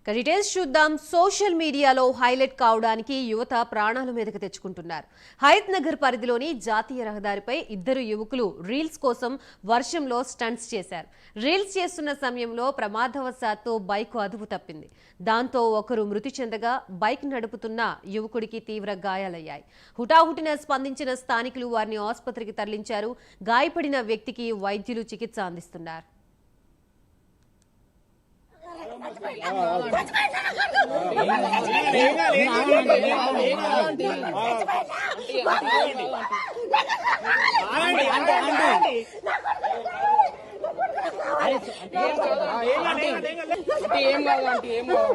ఇక డీటెయిల్స్ చూద్దాం సోషల్ మీడియాలో హైలైట్ కావడానికి యువత ప్రాణాల మీదకు తెచ్చుకుంటున్నారు. హయత్ నగర్ పరిధిలోని జాతీయ రహదారిపై ఇద్దరు యువకులు రీల్స్ కోసం వర్షంలో స్టంట్స్ చేశారు. రీల్స్ చేస్తున్న సమయంలో ప్రమాదవశాత్తు బైక్ అదుపు తప్పింది. దాంతో ఒకరు మృతి చెందగా బైక్ నడుపుతున్న యువకుడికి తీవ్ర గాయాలయ్యాయి. హుటాహుటిన స్పందించిన స్థానికులు వారిని ఆసుపత్రికి తరలించారు. గాయపడిన వ్యక్తికి వైద్యులు చికిత్స అందిస్తున్నారు అంటే ఏం కాదు అంటే ఏం కాదు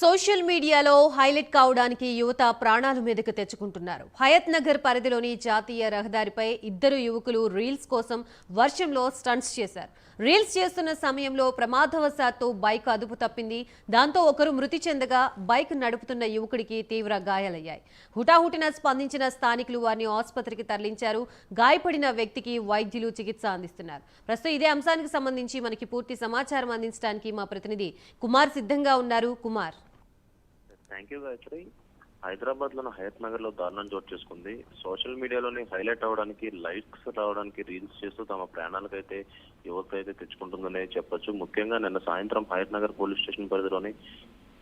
సోషల్ మీడియాలో హైలైట్ కావడానికి యువత ప్రాణాల మీదకు తెచ్చుకుంటున్నారు. హయత్ నగర్ పరిధిలోని జాతీయ రహదారిపై ఇద్దరు యువకులు రీల్స్ కోసం వర్షంలో స్టంట్స్ చేశారు. రీల్స్ చేస్తున్న సమయంలో ప్రమాదవశాత్తు బైక్ అదుపు తప్పింది. దాంతో ఒకరు మృతి చెందగా బైక్ నడుపుతున్న యువకుడికి తీవ్ర గాయాలయ్యాయి. హుటాహుటిన స్పందించిన స్థానికులు వారిని ఆసుపత్రికి తరలించారు. గాయపడిన వ్యక్తికి వైద్యులు చికిత్స అందిస్తున్నారు. ప్రస్తుతం ఇదే అంశానికి సంబంధించి మనకి పూర్తి సమాచారం అందించడానికి మా ప్రతినిధి కుమార్ సిద్ధంగా ఉన్నారు. కుమార్. థ్యాంక్ యూ గాయత్రి హైదరాబాద్లోని హయత్ నగర్లో దారుణం చోటు చేసుకుంది. సోషల్ మీడియాలోని హైలైట్ అవడానికి లైక్స్ రావడానికి రీల్స్ చేస్తూ తమ ప్రాణాలకైతే యువత అయితే తెచ్చుకుంటుందనే చెప్పొచ్చు. ముఖ్యంగా నిన్న సాయంత్రం హయత్ నగర్ పోలీస్ స్టేషన్ పరిధిలోని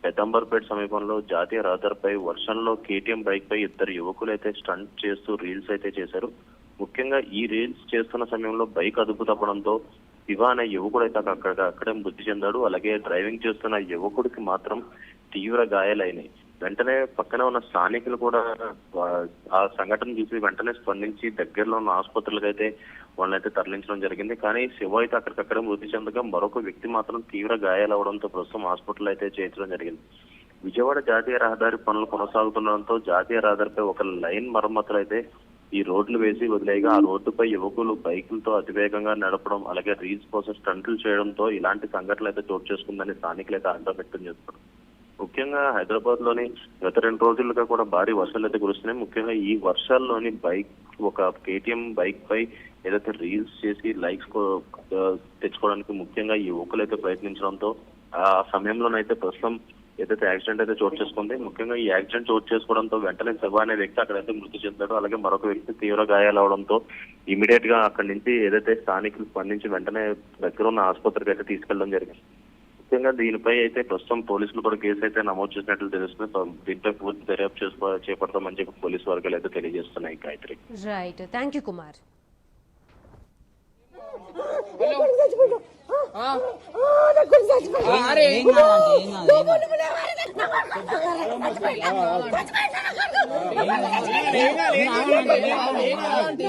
పెతంబర్పేట సమీపంలో జాతీయ రహదారిపై వర్షంలో కేటీఎం బైక్ పై ఇద్దరు యువకులు అయితే స్టంట్ చేస్తూ రీల్స్ అయితే చేశారు. ముఖ్యంగా ఈ రీల్స్ చేస్తున్న సమయంలో బైక్ అదుపు తప్పడంతో శివ అనే యువకుడు అయితే అక్కడ అక్కడే మృతి చెందాడు. అలాగే డ్రైవింగ్ చేస్తున్న యువకుడికి మాత్రం తీవ్ర గాయాలైనాయి. వెంటనే పక్కన ఉన్న స్థానికులు కూడా ఆ సంఘటన చూసి వెంటనే స్పందించి దగ్గరలో ఉన్న ఆసుపత్రులకు అయితే వాళ్ళని అయితే తరలించడం జరిగింది. కానీ శివ అయితే అక్కడికక్కడే మృతి చెందగా మరొక వ్యక్తి మాత్రం తీవ్ర గాయాలవడంతో ప్రస్తుతం హాస్పిటల్ అయితే చేర్చడం జరిగింది. విజయవాడ జాతీయ రహదారి పనులు కొనసాగుతుండడంతో జాతీయ రహదారిపై ఒక లైన్ మరమ్మతులు అయితే ఈ రోడ్లు వేసి వదిలేగా ఆ రోడ్డుపై యువకులు బైకులతో అతివేగంగా నడపడం అలాగే రీల్స్ కోసం స్టంట్లు చేయడంతో ఇలాంటి సంఘటనలు అయితే చోటు చేసుకుందని స్థానికులు అయితే ఆగ్రహం వ్యక్తం చేస్తున్నారు. ముఖ్యంగా హైదరాబాద్లోని గత రెండు రోజులుగా కూడా భారీ వర్షాలు అయితే కురుస్తున్నాయి. ముఖ్యంగా ఈ వర్షాల్లోని బైక్ ఒక కేటీఎం బైక్ పై ఏదైతే రీల్స్ చేసి లైక్స్ తెచ్చుకోవడానికి ముఖ్యంగా ఈ యువకులు అయితే ప్రయత్నించడంతో ఆ సమయంలోనైతే ప్రస్తుతం ఏదైతే యాక్సిడెంట్ అయితే చోటు చేసుకుంది. ముఖ్యంగా ఈ యాక్సిడెంట్ చోటు చేసుకోవడంతో వెంటనే శివ అనే వ్యక్తి అక్కడైతే మృతి చెందాడు. అలాగే మరొక వ్యక్తి తీవ్ర గాయాలు అవడంతో ఇమీడియట్గా అక్కడి నుంచి ఏదైతే స్థానికులు స్పందించి వెంటనే దగ్గర ఉన్న ఆసుపత్రికి అయితే తీసుకెళ్ళడం జరిగింది. ముఖ్యంగా దీనిపై అయితే ప్రస్తుతం పోలీసులు కూడా కేసు అయితే నమోదు చేసినట్లు తెలుస్తుంది దీనిపై పూర్తి దర్యాప్తు చేసుకో చేపడతామని చెప్పి పోలీసు వర్గాలు అయితే తెలియజేస్తున్నాయి Gayatri right thank you Kumar ఆ? ఆ, అరే ఏం అంటే